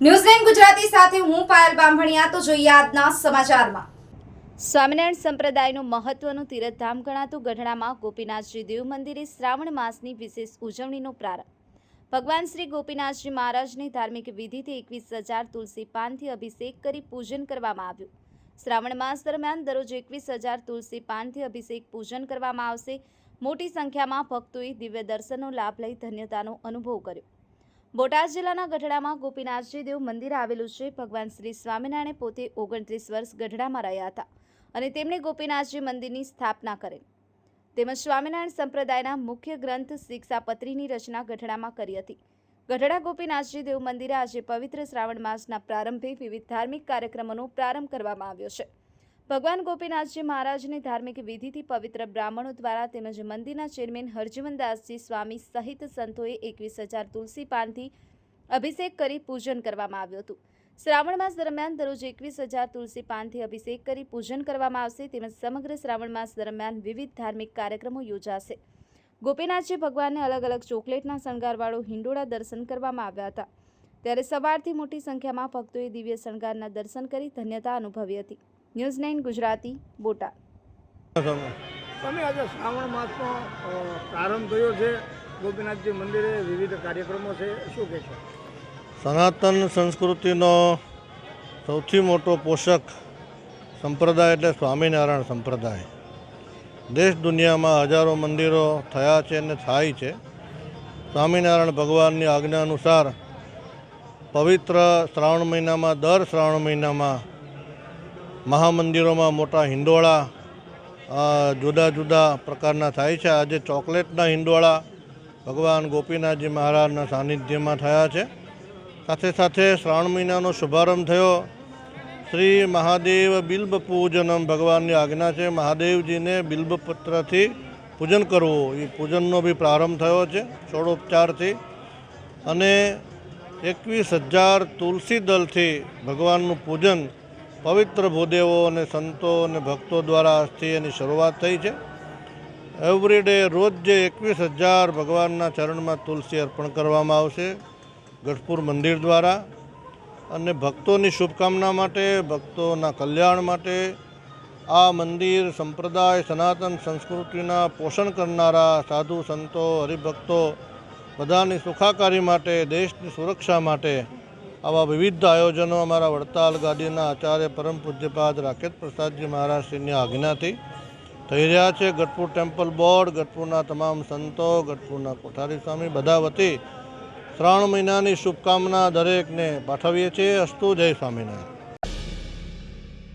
ન્યૂઝલેન્ડ ગુજરાતી સાથે હું પાયલ બામણિયા તો જોઈએ આજના સમાચારમાં. સ્વામિનારાયણ સંપ્રદાયનું મહત્વનું તીર્થધામ ગણાતું ગઢડામાં ગોપીનાથજી દેવ મંદિરે શ્રાવણ માસની વિશેષ ઉજવણીનો પ્રારંભ. ભગવાન શ્રી ગોપીનાથજી મહારાજની ધાર્મિક વિધિથી એકવીસ હજાર તુલસી પાનથી અભિષેક કરી પૂજન કરવામાં આવ્યું. શ્રાવણ માસ દરમિયાન દરરોજ એકવીસ હજાર તુલસી પાનથી અભિષેક પૂજન કરવામાં આવશે. મોટી સંખ્યામાં ભક્તોએ દિવ્ય દર્શનનો લાભ લઈ ધન્યતાનો અનુભવ કર્યો. બોટાદ જિલ્લાના ગઢડામાં ગોપીનાથજી દેવ મંદિર આવેલું છે. ભગવાન શ્રી સ્વામિનારાયણે પોતે ઓગણત્રીસ વર્ષ ગઢડામાં રહ્યા હતા અને તેમણે ગોપીનાથજી મંદિરની સ્થાપના કરી. તેમજ સ્વામિનારાયણ સંપ્રદાયના મુખ્ય ગ્રંથ શિક્ષાપત્રીની રચના ગઢડામાં કરી હતી. ગઢડા ગોપીનાથજી દેવ મંદિરે આજે પવિત્ર શ્રાવણ માસના પ્રારંભે વિવિધ ધાર્મિક કાર્યક્રમોનો પ્રારંભ કરવામાં આવ્યો છે. ભગવાન ગોપીનાથજી મહારાજની ધાર્મિક વિધિથી પવિત્ર બ્રાહ્મણો દ્વારા તેમજ મંદિરના ચેરમેન હરજીવનદાસજી સ્વામી સહિત સંતોએ એકવીસ હજાર તુલસી પાનથી અભિષેક કરી પૂજન કરવામાં આવ્યું હતું. શ્રાવણ માસ દરમિયાન દરરોજ એકવીસ હજાર તુલસી પાનથી અભિષેક કરી પૂજન કરવામાં આવશે તેમજ સમગ્ર શ્રાવણ માસ દરમિયાન વિવિધ ધાર્મિક કાર્યક્રમો યોજાશે. ગોપીનાથજી ભગવાનને અલગ અલગ ચોકલેટના શણગારવાળો હિંડોળા દર્શન કરવામાં આવ્યા હતા. ત્યારે સવારથી મોટી સંખ્યામાં ભક્તોએ દિવ્ય શણગારના દર્શન કરી ધન્યતા અનુભવી હતી. News nine Gujarati Botad. તમે આજે શ્રાવણ માસનો પ્રારંભ થયો છે. ગોપીનાથજી મંદિરે વિવિધ કાર્યક્રમો છે. શું કહેશો સનાતન સંસ્કૃતિનો સૌથી મોટો પોષક સંપ્રદાય એટલે સ્વામિનારાયણ સંપ્રદાય. દેશ દુનિયામાં હજારો મંદિરો થયા છે અને થાય છે. સ્વામિનારાયણ ભગવાનની આજ્ઞા અનુસાર પવિત્ર શ્રાવણ મહિનામાં દર શ્રાવણ મહિનામાં મહામંદિરોમાં મોટા હિંડોળા જુદા જુદા પ્રકારના થાય છે. આજે ચોકલેટના હિંડોળા ભગવાન ગોપીનાથજી મહારાજના સાનિધ્યમાં થયા છે. સાથે સાથે શ્રાવણ મહિનાનો શુભારંભ થયો. શ્રી મહાદેવ બિલ્બ પૂજનમ ભગવાનની આજ્ઞા છે. મહાદેવજીને બિલ્બપત્રથી પૂજન કરવું. એ પૂજનનો બી પ્રારંભ થયો છે ષોડોપચારથી. અને એકવીસ હજાર તુલસી દલથી ભગવાનનું પૂજન પવિત્ર ભૂદેવો અને સંતો અને ભક્તો દ્વારા આજથી એની શરૂઆત થઈ છે. એવરી ડે રોજ જે એકવીસ હજાર ભગવાનના ચરણમાં તુલસી અર્પણ કરવામાં આવશે, ગઢપુર મંદિર દ્વારા. અને ભક્તોની શુભકામના માટે, ભક્તોના કલ્યાણ માટે આ મંદિર સંપ્રદાય, સનાતન સંસ્કૃતિના પોષણ કરનારા સાધુ સંતો, હરિભક્તો બધાની સુખાકારી માટે, દેશની સુરક્ષા માટે આવા વિવિધ આયોજનો અમારા વડતાલ ગાદીના આચાર્ય પરમ પૂજ્યપાદ રાકેશ પ્રસાદજી મહારાજશ્રીની આજ્ઞાથી થઈ રહ્યા છે. ગઢપુર ટેમ્પલ બોર્ડ, ગઢપુરના તમામ સંતો, ગઢપુરના કોઠારી સ્વામી બધા વતી શ્રાવણ મહિનાની શુભકામના દરેકને પાઠવીએ છીએ. અસ્તુ જય સ્વામિનારાયણ.